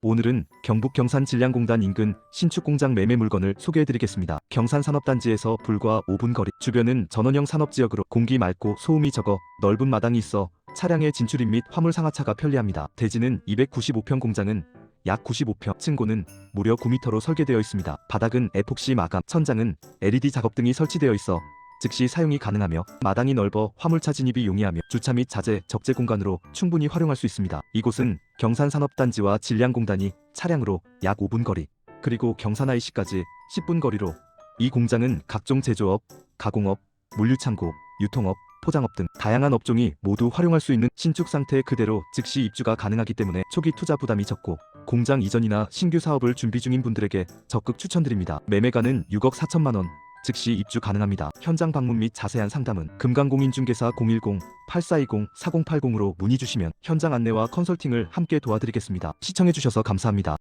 오늘은 경북 경산 질량공단 인근 신축 공장 매매 물건을 소개해드리겠습니다. 경산 산업단지에서 불과 5분 거리, 주변은 전원형 산업지역으로 공기 맑고 소음이 적어 넓은 마당이 있어 차량의 진출입 및 화물 상하차가 편리합니다. 대지는 295평 공장은 약 95평, 층고는 무려 9m로 설계되어 있습니다. 바닥은 에폭시 마감, 천장은 LED 작업등이 설치되어 있어 즉시 사용이 가능하며 마당이 넓어 화물차 진입이 용이하며 주차 및 자재, 적재 공간으로 충분히 활용할 수 있습니다. 이곳은 경산산업단지와 질량공단이 차량으로 약 5분 거리, 그리고 경산 IC까지 10분 거리로 이 공장은 각종 제조업, 가공업, 물류창고, 유통업, 포장업 등 다양한 업종이 모두 활용할 수 있는 신축 상태 그대로 즉시 입주가 가능하기 때문에 초기 투자 부담이 적고 공장 이전이나 신규 사업을 준비 중인 분들에게 적극 추천드립니다. 매매가는 6억 4천만 원, 즉시 입주 가능합니다. 현장 방문 및 자세한 상담은 금강공인중개사 010-8420-4080으로 문의 주시면 현장 안내와 컨설팅을 함께 도와드리겠습니다. 시청해주셔서 감사합니다.